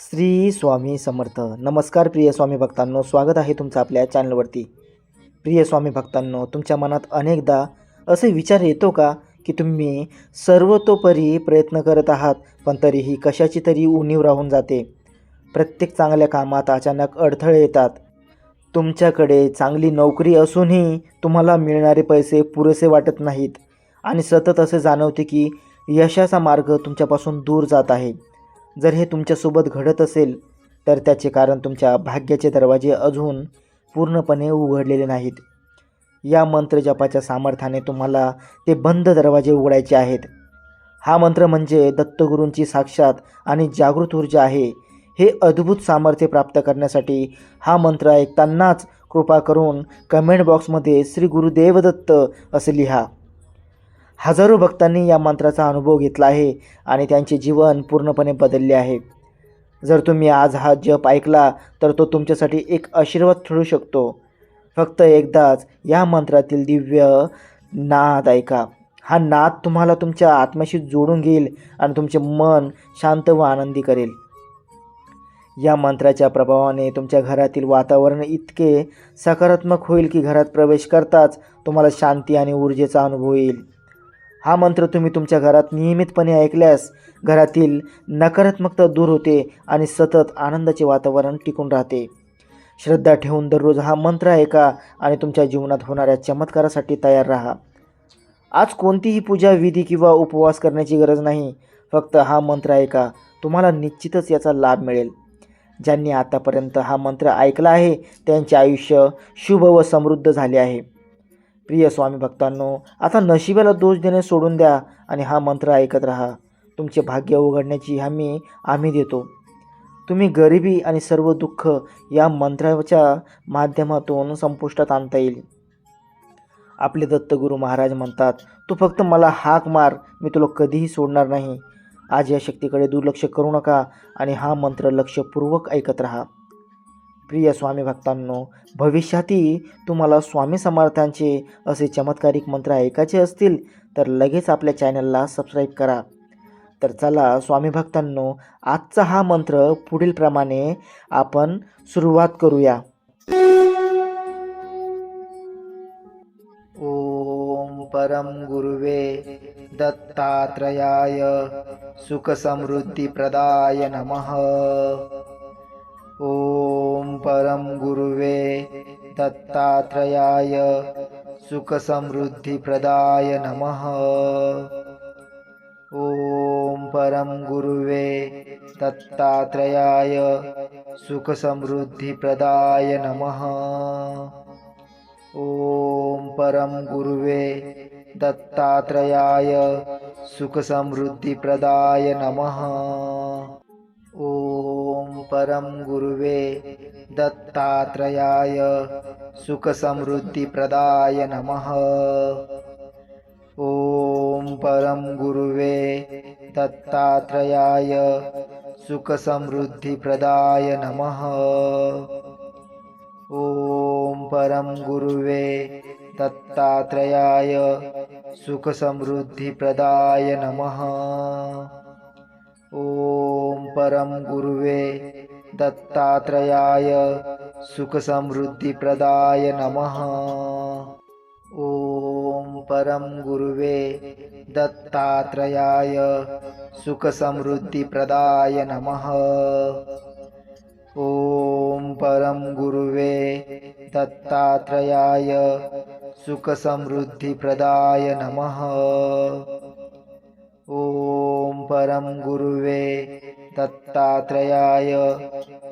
श्री स्वामी समर्थ. नमस्कार प्रिय स्वामी भक्तांनो स्वागत आहे तुमचं आपल्या चॅनलवरती. प्रिय स्वामी भक्तांनो तुमच्या मनात अनेकदा असे विचार येतो का की तुम्ही सर्वतोपरी प्रयत्न करत आहात पण तरीही कशाची तरी उणीव राहून जाते. प्रत्येक चांगल्या कामात अचानक अडथळे येतात. तुमच्याकडे चांगली नोकरी असूनही तुम्हाला मिळणारे पैसे पुरेसे वाटत नाहीत. आणि सतत असे जाणवते की यशाचा मार्ग तुमच्यापासून दूर जात आहे. जर हे तुमच्यासोबत घडत असेल तर त्याचे कारण तुमच्या भाग्याचे दरवाजे अजून पूर्णपणे उघडलेले नाहीत. या मंत्र जपाच्या सामर्थ्याने तुम्हाला ते बंद दरवाजे उघडायचे आहेत. हा मंत्र म्हणजे दत्तगुरूंची साक्षात आणि जागृत ऊर्जा आहे. हे अद्भुत सामर्थ्य प्राप्त करण्यासाठी हा मंत्र ऐकतानाच कृपा करून कमेंट बॉक्समध्ये श्री गुरुदेवदत्त असे लिहा. हजारो भक्तांनी या मंत्राचा अनुभव घेतला आहे आणि त्यांचे जीवन पूर्णपणे बदलले आहे. जर तुम्ही आज हा जप ऐकला तर तो तुमच्यासाठी एक आशीर्वाद ठरू शकतो. फक्त एकदाच या मंत्रातील दिव्य नाद ऐका. हा नाद तुम्हाला तुमच्या आत्म्याशी जोडून घेईल आणि तुमचे मन शांत व आनंदी करेल. या मंत्राच्या प्रभावाने तुमच्या घरातील वातावरण इतके सकारात्मक होईल की घरात प्रवेश करताच तुम्हाला शांती आणि ऊर्जेचा अनुभव येईल. हा मंत्र तुम्ही तुमच्या घरात नियमितपणे ऐकल्यास घरातील नकारात्मकता दूर होते आणि सतत आनंदाचे वातावरण टिकून राहते. श्रद्धा ठेवून दररोज हा मंत्र ऐका आणि तुमच्या जीवनात होणाऱ्या चमत्कारासाठी तयार राहा. आज कोणतीही पूजा विधी किंवा उपवास करण्याची गरज नाही. फक्त हा मंत्र ऐका. तुम्हाला निश्चितच याचा लाभ मिळेल. ज्यांनी आतापर्यंत हा मंत्र ऐकला आहे त्यांचे आयुष्य शुभ व समृद्ध झाले आहे. प्रिय स्वामी भक्तांनो आता नशिबाला दोष देणे सोडून द्या आणि हा मंत्र ऐकत राहा. तुमचे भाग्य उघडण्याची हमी आम्ही देतो. तुम्ही गरिबी आणि सर्व दुःख या मंत्राच्या माध्यमातून संपुष्टात आणता येईल. आपले दत्तगुरू महाराज म्हणतात तू फक्त मला हाक मार मी तुला कधीही सोडणार नाही. आज या शक्तीकडे दुर्लक्ष करू नका आणि हा मंत्र लक्षपूर्वक ऐकत राहा. प्रिय स्वामी भक्तांनो भविष्यातही तुम्हाला स्वामी समर्थांचे असे चमत्कारिक मंत्र ऐकायचे असतील तर लगेच आपल्या चॅनलला सबस्क्राईब करा. तर चला स्वामी भक्तांनो आजचा हा मंत्र पुढील प्रमाणे आपण सुरुवात करूया. ओम परम गुरुवे दत्तात्रयाय सुखसमृद्धिप्रदाय नमः. ॐ परं गुरुवे दत्तात्रयाय सुखसमृद्धिप्रदाय नमः। ॐ परं गुरुवे दत्तात्रयाय सुखसमृद्धिप्रदाय नमः। ॐ परं गुरुवे दत्तात्रयाय सुखसमृद्धिप्रदाय नमः परं गुरुवे दत्तात्रयाय सुखसमृद्धिप्रदाय नमः। ॐ परं गुरुवे दत्तात्रयाय सुखसमृद्धिप्रदाय नमः। ॐ परं गुरुवे दत्तात्रयाय सुखसमृद्धिप्रदाय नमः। ॐ परं गुरुवे दत्तात्रयाय सुखसमृद्धिप्रदाय नमः। ॐ परं गुरुवे दत्तात्रयाय सुखसमृद्धिप्रदाय नमः। ॐ परं गुरुवे दत्तात्रयाय सुखसमृद्धिप्रदाय नमः। ॐ परं गुरुवे दत्तात्रयाय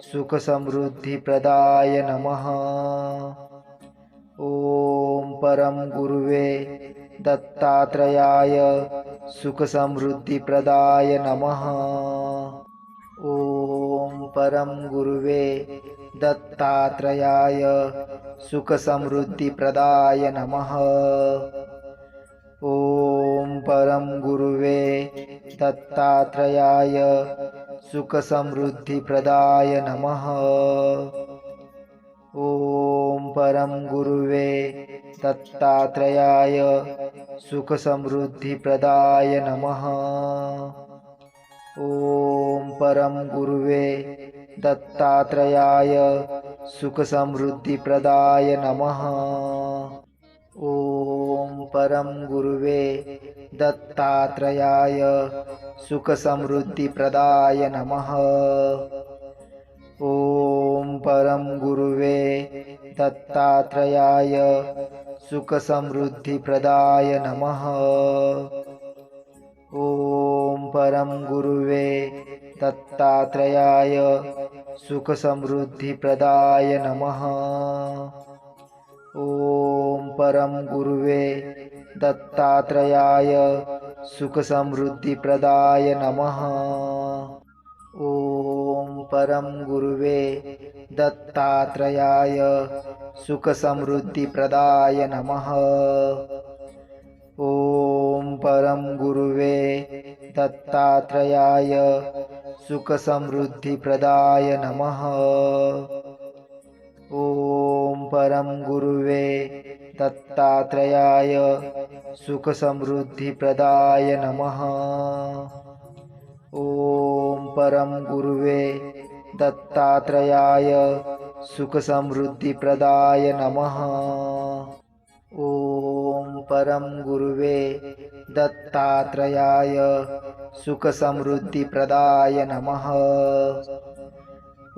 सुखसमृद्धिप्रदाय नमः। ॐ परं गुरुवे दत्तात्रयाय सुखसमृद्धिप्रदाय नमः। ॐ परं गुरुवे दत्तात्रयाय सुखसमृद्धिप्रदाय नमः। ॐ परं गुरुवे दत्तात्रयाय सुखसमृद्धिप्रदाय नमः। ॐ परं गुरुवे दत्तात्रयाय सुखसमृद्धिप्रदाय नमः। ॐ परं गुरुवे दत्तात्रयाय सुखसमृद्धिप्रदाय नमः। ॐ परं गुरुवे दत्तात्रयाय सुखसमृद्धिप्रदाय नमः। ॐ परं गुरुवे दत्तात्रयाय सुखसमृद्धिप्रदाय नमः। ॐ परं गुरुवे दत्तात्रयाय सुखसमृद्धिप्रदाय नमः। ॐ परं गुरुवे दत्तात्रयाय सुखसमृद्धिप्रदाय नमः। ॐ परं गुरुवे दत्तात्रयाय सुखसमृद्धिप्रदाय नमः। ॐ परं गुरुवे दत्तात्रयाय सुखसमृद्धिप्रदाय नमः। ॐ परं गुरुवे दत्तात्रयाय सुखसमृद्धिप्रदाय नमः। ॐ परं गुरुवे दत्तात्रयाय सुखसमृद्धिप्रदाय नमः। ॐ परं गुरुवे दत्तात्रयाय सुखसमृद्धिप्रदाय नमः।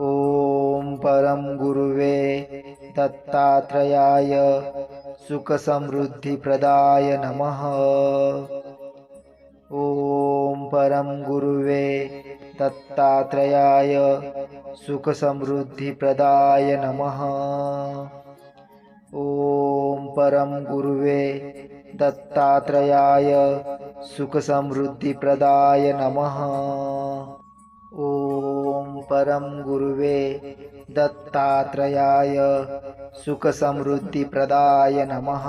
ॐ परं गुरुवे दत्तात्रयाय सुखसमृद्धिप्रदाय नमः। ॐ परं गुरुवे दत्तात्रयाय सुखसमृद्धिप्रदाय नमः। ॐ परं गुरुवे दत्तात्रयाय सुखसमृद्धिप्रदाय नमः। ॐ परं गुरुवे दत्तात्रयाय सुखसमृद्धिप्रदाय नमः।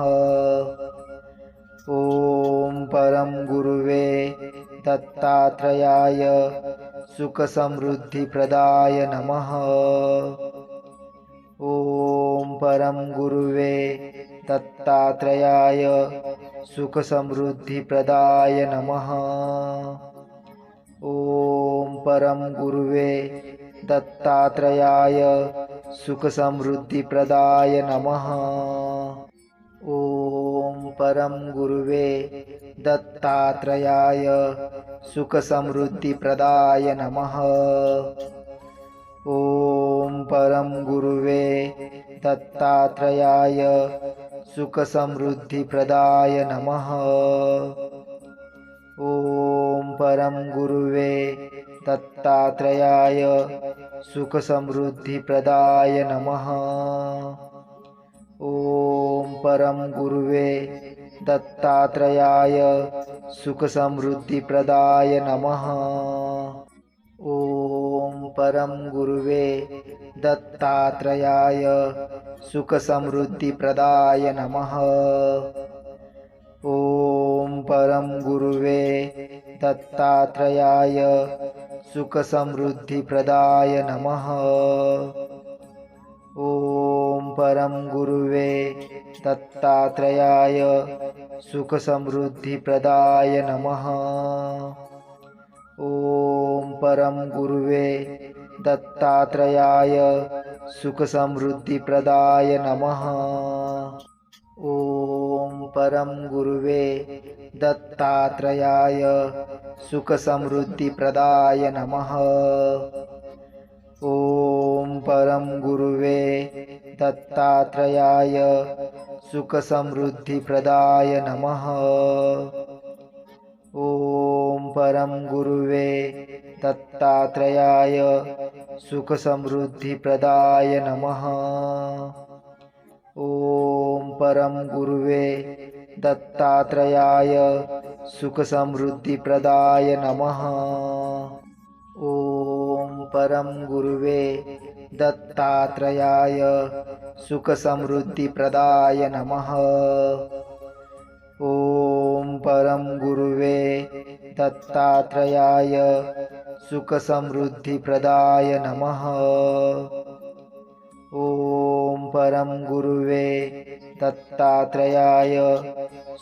ॐ परं गुरुवे दत्तात्रयाय सुखसमृद्धिप्रदाय नमः। ॐ परं गुरुवे दत्तात्रयाय सुखसमृद्धिप्रदाय नमः। ॐ परं गुरुवे दत्तात्रयाय सुखसमृद्धिप्रदाय नमः। ॐ परं गुरुवे दत्तात्रयाय सुखसमृद्धिप्रदाय नमः। ॐ परं गुरुवे दत्तात्रयाय सुखसमृद्धिप्रदाय नमः। ॐ परं गुरुवे दत्तात्रयाय सुखसमृद्धिप्रदाय नमः। ॐ परं गुरुवे दत्तात्रयाय सुखसमृद्धिप्रदाय नमः। ॐ परं गुरुवे दत्तात्रयाय सुखसमृद्धिप्रदाय नमः। ॐ परं गुरुवे दत्तात्रयाय सुखसमृद्धिप्रदाय नमः। ॐ परं गुरुवे दत्तात्रयाय सुखसमृद्धिप्रदाय नमः। ॐ परं गुरुवे दत्तात्रयाय सुखसमृद्धिप्रदाय नमः ॐ परं गुरुवे दत्तात्रयाय सुखसमृद्धिप्रदाय नमः। ॐ परं गुरुवे दत्तात्रयाय सुखसमृद्धिप्रदाय नमः। ॐ परं गुरुवे दत्तात्रयाय सुखसमृद्धिप्रदाय नमः ॐ परं गुरुवे दत्तात्रयाय सुखसमृद्धिप्रदाय नमः। ॐ परं गुरुवे दत्तात्रयाय सुखसमृद्धिप्रदाय नमः। ॐ परं गुरुवे दत्तात्रयाय सुखसमृद्धिप्रदाय नमः ॐ परं गुरुवे दत्तात्रयाय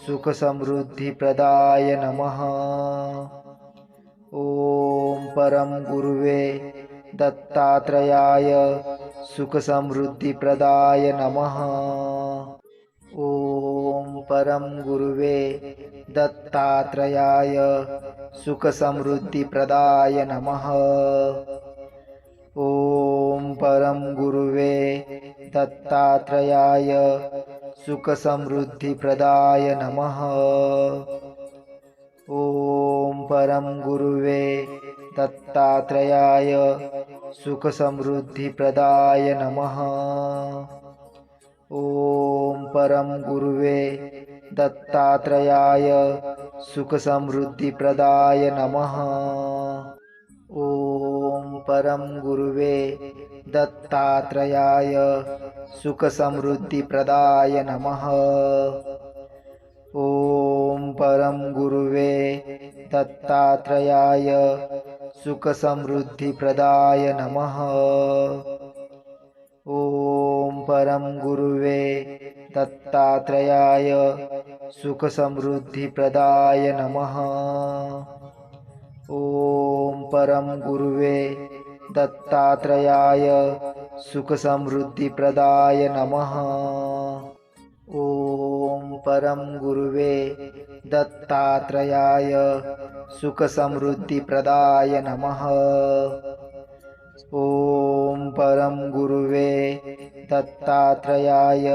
सुखसमृद्धिप्रदाय नमः। ॐ परं गुरुवे दत्तात्रयाय सुखसमृद्धिप्रदाय नमः। ॐ परं गुरुवे दत्तात्रयाय सुखसमृद्धिप्रदाय नमः। ॐ परं गुरुवे दत्तात्रयाय सुखसमृद्धिप्रदाय नमः। ॐ परं गुरुवे दत्तात्रयाय सुखसमृद्धिप्रदाय नमः। ॐ परं गुरुवे दत्तात्रयाय सुखसमृद्धिप्रदाय नमः ॐ परं गुरुवे दत्तात्रयाय सुखसमृद्धिप्रदाय नमः। ॐ परं गुरुवे दत्तात्रयाय सुखसमृद्धिप्रदाय नमः। ॐ परं गुरुवे दत्तात्रयाय सुखसमृद्धिप्रदाय नमः ॐ परं गुरुवे दत्तात्रयाय सुखसमृद्धिप्रदाय नमः। ॐ परं गुरुवे दत्तात्रयाय सुखसमृद्धिप्रदाय नमः। ॐ परं गुरुवे दत्तात्रयाय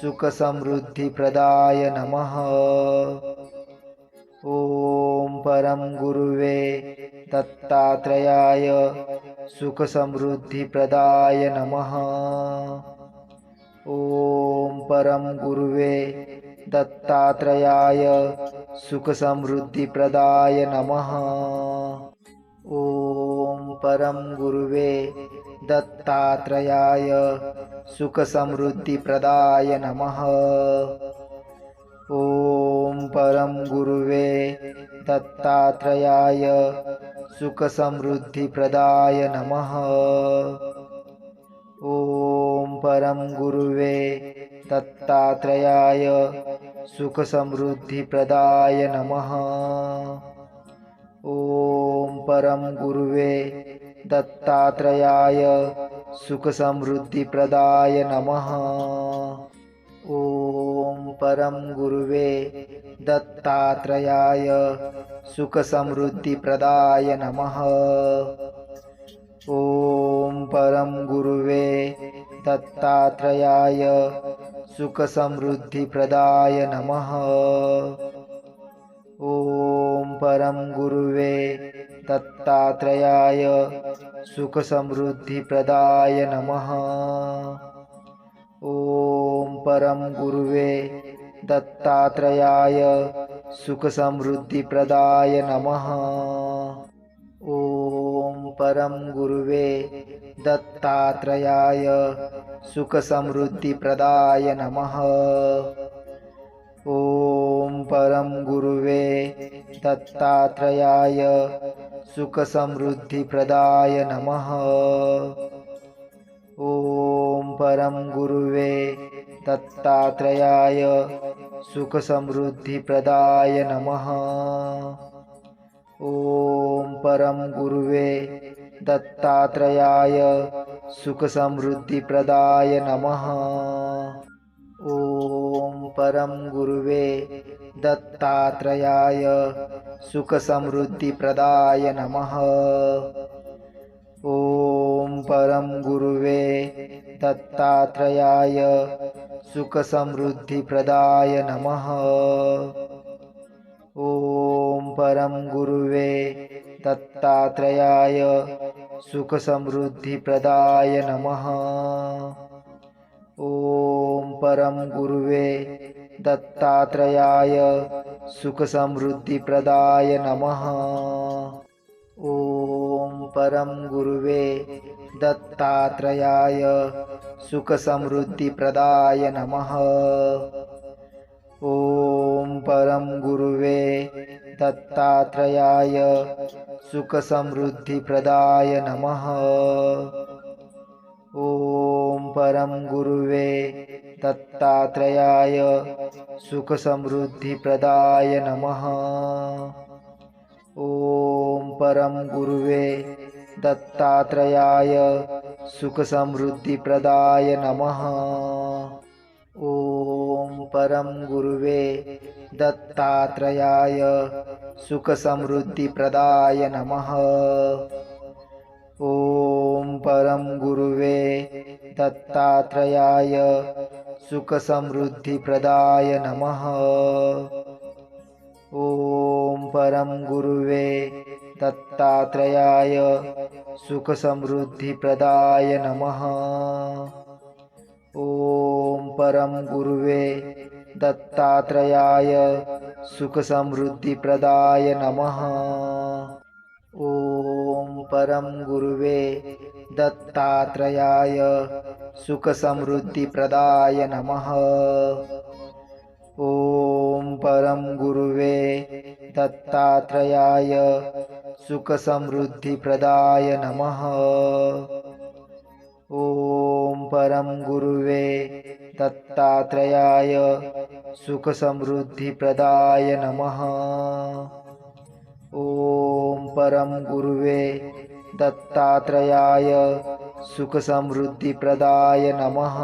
सुखसमृद्धिप्रदाय नमः ॐ परं गुरुवे दत्तात्रयाय सुखसमृद्धिप्रदाय नमः। ॐ परं गुरुवे दत्तात्रयाय सुखसमृद्धिप्रदाय नमः। ॐ परं गुरुवे दत्तात्रयाय सुखसमृद्धिप्रदाय नमः ॐ परं गुरुवे दत्तात्रयाय सुखसमृद्धिप्रदाय नमः। ॐ परं गुरुवे दत्तात्रयाय सुखसमृद्धिप्रदाय नमः। ॐ परं गुरुवे दत्तात्रयाय सुखसमृद्धिप्रदाय नमः परं गुरुवे दत्तात्रयाय सुखसमृद्धिप्रदाय नमः। ॐ परं गुरुवे दत्तात्रयाय सुखसमृद्धिप्रदाय नमः। ॐ परं गुरुवे दत्तात्रयाय सुखसमृद्धिप्रदाय नमः ॐ परं गुरुवे दत्तात्रयाय सुखसमृद्धिप्रदाय नमः। ॐ परं गुरुवे दत्तात्रयाय सुखसमृद्धिप्रदाय नमः। ॐ परं गुरुवे दत्तात्रयाय सुखसमृद्धिप्रदाय नमः ॐ परं गुरुवे दत्तात्रयाय सुखसमृद्धिप्रदाय नमः। ॐ परं गुरुवे दत्तात्रयाय सुखसमृद्धिप्रदाय नमः। ॐ परं गुरुवे दत्तात्रयाय सुखसमृद्धिप्रदाय नमः ॐ परं गुरुवे दत्तात्रयाय सुखसमृद्धिप्रदाय नमः। ॐ परं गुरुवे सुखसमृद्धिप्रदाय नमः। ॐ परं गुरुवे दत्तात्रयाय सुखसमृद्धिप्रदाय नमः ॐ परं गुरुवे दत्तात्रयाय सुखसमृद्धिप्रदाय नमः। ॐ परं गुरुवे दत्तात्रयाय सुखसमृद्धिप्रदाय नमः। ॐ परं गुरुवे दत्तात्रयाय सुखसमृद्धिप्रदाय नमः ॐ परं गुरुवे दत्तात्रयाय सुखसमृद्धिप्रदाय नमः। ॐ परं गुरुवे दत्तात्रयाय सुखसमृद्धिप्रदाय नमः। ॐ परं गुरुवे दत्तात्रयाय सुखसमृद्धिप्रदाय नमः ॐ परं गुरुवे दत्तात्रयाय सुखसमृद्धिप्रदाय नमः। ॐ परं गुरुवे दत्तात्रयाय सुखसमृद्धिप्रदाय नमः। ॐ परं गुरुवे दत्तात्रयाय सुखसमृद्धिप्रदाय नमः ॐ परं गुरुवे दत्तात्रयाय सुखसमृद्धिप्रदाय नमः। ॐ परं गुरुवे दत्तात्रयाय सुखसमृद्धिप्रदाय नमः। ॐ परं गुरुवे दत्तात्रयाय सुखसमृद्धिप्रदाय नमः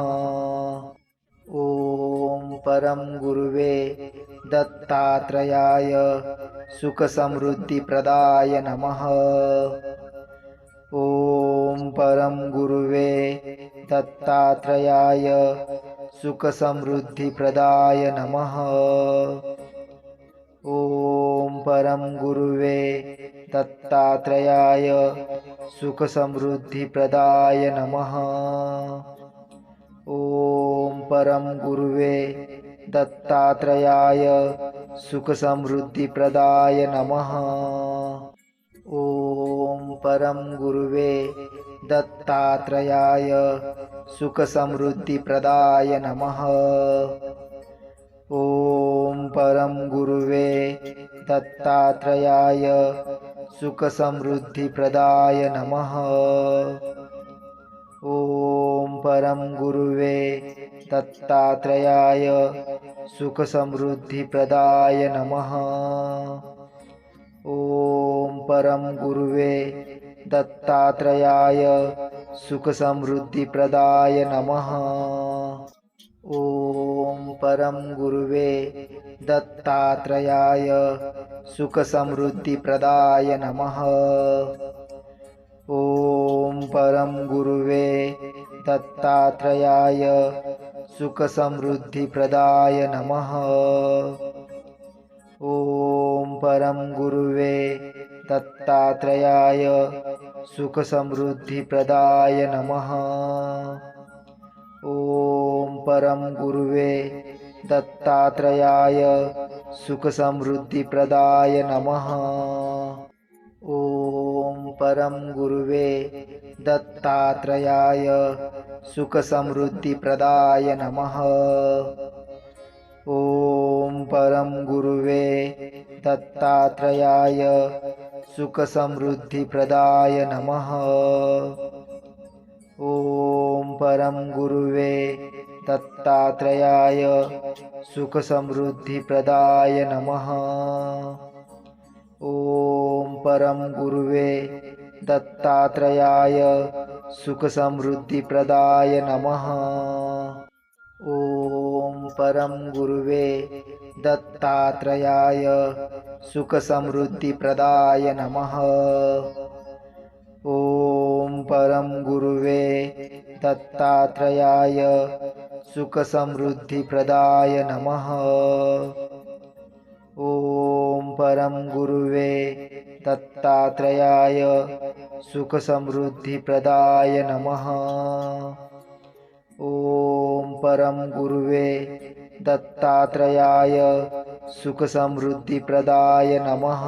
ॐ परं गुरुवे दत्तात्रयाय सुखसमृद्धिप्रदाय नमः। ॐ परं गुरुवे नमः। ॐ परं गुरुवे दत्तात्रयाय सुखसमृद्धिप्रदाय नमः ॐ परं गुरुवे दत्तात्रयाय सुखसमृद्धिप्रदाय नमः। ॐ परं गुरुवे दत्तात्रयाय सुखसमृद्धिप्रदाय नमः। ॐ परं गुरुवे दत्तात्रयाय सुखसमृद्धिप्रदाय नमः। ॐ परं गुरुवे दत्तात्रयाय सुखसमृद्धिप्रदाय नमः। ॐ परं गुरुवे दत्तात्रयाय सुखसमृद्धिप्रदाय नमः। ॐ परं गुरुवे दत्तात्रयाय सुखसमृद्धिप्रदाय नमः। ॐ परं गुरुवे दत्तात्रयाय सुखसमृद्धिप्रदाय नमः। ॐ परं गुरुवे दत्तात्रयाय सुखसमृद्धिप्रदाय नमः। ॐ परं गुरुवे दत्तात्रयाय सुखसमृद्धिप्रदाय नमः। ॐ परं गुरुवे दत्तात्रयाय सुखसमृद्धिप्रदाय नमः। ॐ परं गुरुवे दत्तात्रयाय सुखसमृद्धिप्रदाय नमः। ॐ परं गुरुवे दत्तात्रयाय सुखसमृद्धिप्रदाय नमः ॐ परं गुरुवे दत्तात्रयाय सुखसमृद्धिप्रदाय नमः। ॐ परं गुरुवे दत्तात्रयाय सुखसमृद्धिप्रदाय नमः। ॐ परं गुरुवे दत्तात्रयाय सुखसमृद्धिप्रदाय नमः ॐ परं गुरुवे दत्तात्रयाय सुखसमृद्धिप्रदाय नमः। ॐ परं गुरुवे दत्तात्रयाय सुखसमृद्धिप्रदाय नमः।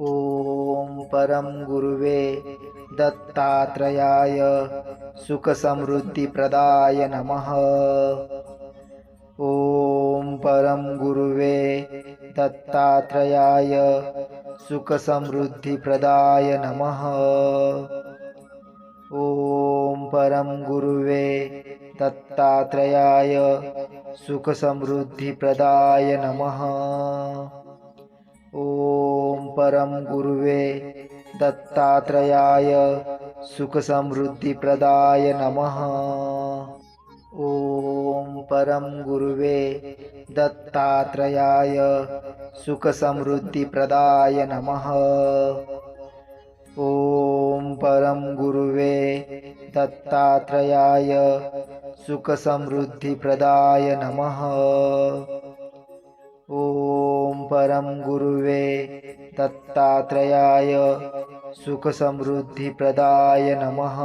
ॐ परं गुरुवे दत्तात्रयाय सुखसमृद्धिप्रदाय नमः ॐ परं गुरुवे दत्तात्रयाय सुखसमृद्धिप्रदाय नमः। ॐ परं गुरुवे दत्तात्रयाय सुखसमृद्धिप्रदाय नमः। ॐ परं गुरुवे दत्तात्रयाय सुखसमृद्धिप्रदाय नमः ॐ परं गुरुवे दत्तात्रयाय सुखसमृद्धिप्रदाय नमः। ॐ परं गुरुवे दत्तात्रयाय सुखसमृद्धिप्रदाय नमः। ॐ परं गुरुवे दत्तात्रयाय सुखसमृद्धिप्रदाय नमः।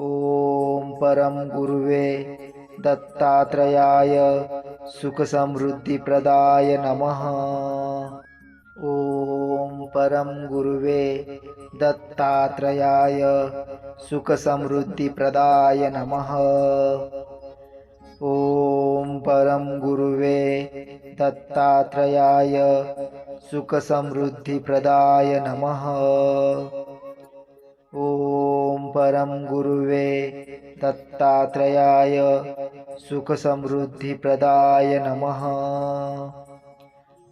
ॐ परं गुरुवे दत्तात्रयाय सुखसमृद्धिप्रदाय नमः। ॐ परं गुरुवे दत्तात्रयाय सुखसमृद्धिप्रदाय नमः। ॐ परं गुरुवे दत्तात्रयाय सुखसमृद्धिप्रदाय नमः। ॐ परं गुरुवे दत्तात्रयाय सुखसमृद्धिप्रदाय नमः।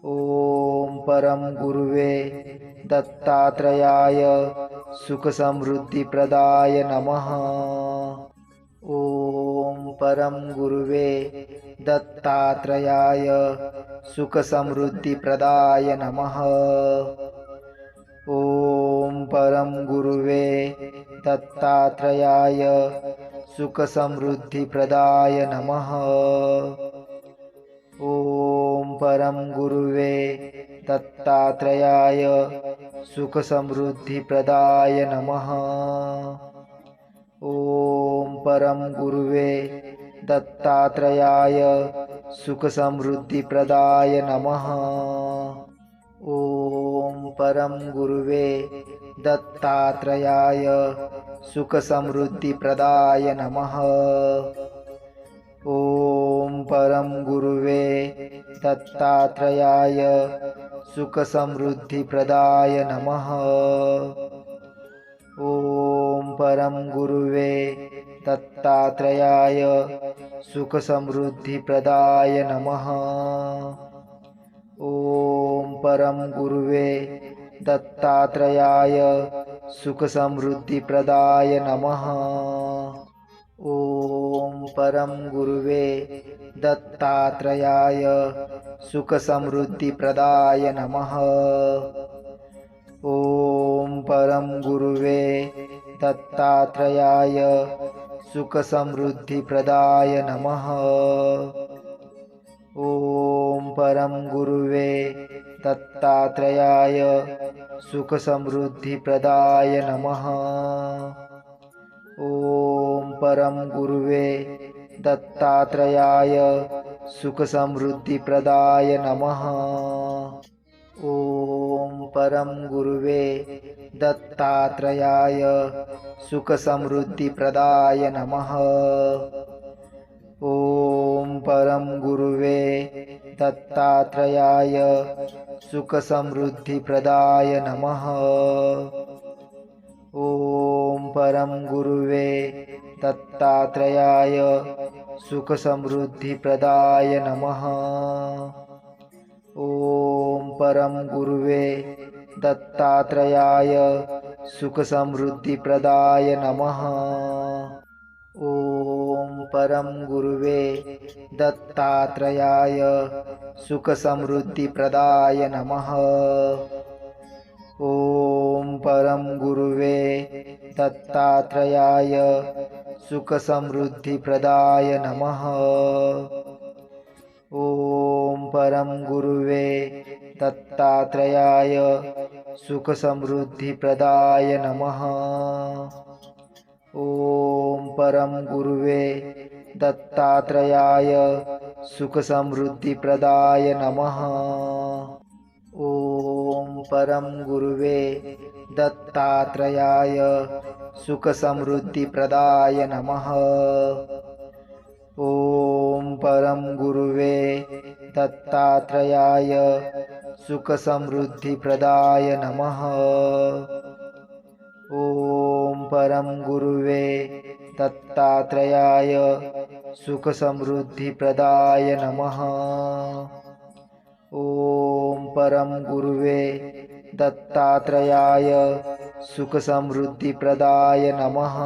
ॐ परं गुरुवे दत्तात्रयाय सुखसमृद्धिप्रदाय नमः। ॐ परं गुरुवे दत्तात्रयाय सुखसमृद्धिप्रदाय नमः ॐ परं गुरुवे दत्तात्रयाय सुखसमृद्धिप्रदाय नमः। ॐ परं गुरुवे दत्तात्रयाय सुखसमृद्धिप्रदाय नमः। ॐ परं गुरुवे दत्तात्रयाय सुखसमृद्धिप्रदाय नमः परं गुरुवे दत्तात्रयाय सुखसमृद्धिप्रदाय नमः। ॐ परं गुरुवे दत्तात्रयाय सुखसमृद्धिप्रदाय नमः। ॐ परं गुरुवे दत्तात्रयाय सुखसमृद्धिप्रदाय नमः। ॐ परं गुरुवे दत्तात्रयाय सुखसमृद्धिप्रदाय नमः। ॐ परं गुरुवे दत्तात्रयाय सुखसमृद्धिप्रदाय नमः। ॐ परं गुरुवे दत्तात्रयाय सुखसमृद्धिप्रदाय नमः। ॐ परं गुरुवे दत्तात्रयाय सुखसमृद्धिप्रदाय नमः। ॐ परं गुरुवे दत्तात्रयाय सुखसमृद्धिप्रदाय नमः। ॐ परं गुरुवे दत्तात्रयाय सुखसमृद्धिप्रदाय नमः। ॐ परं गुरुवे दत्तात्रयाय सुखसमृद्धिप्रदाय नमः। ॐ परं गुरुवे दत्तात्रयाय सुखसमृद्धिप्रदाय नमः। ॐ परं गुरुवे दत्तात्रयाय सुखसमृद्धिप्रदाय नमः। ॐ परं गुरुवे दत्तात्रयाय सुखसमृद्धिप्रदाय नमः। ॐ परं गुरुवे दत्तात्रयाय सुखसमृद्धिप्रदाय नमः। ॐ परं गुरुवे दत्तात्रयाय सुखसमृद्धिप्रदाय नमः। ॐ परं गुरुवे दत्तात्रयाय सुखसमृद्धिप्रदाय नमः। ॐ परं गुरुवे दत्तात्रयाय सुखसमृद्धिप्रदाय नमः। ॐ परं गुरुवे दत्तात्रयाय सुखसमृद्धिप्रदाय नमः। ॐ परं गुरुवे दत्तात्रयाय सुखसमृद्धिप्रदाय नमः। ॐ परं गुरुवे दत्तात्रयाय सुखसमृद्धिप्रदाय नमः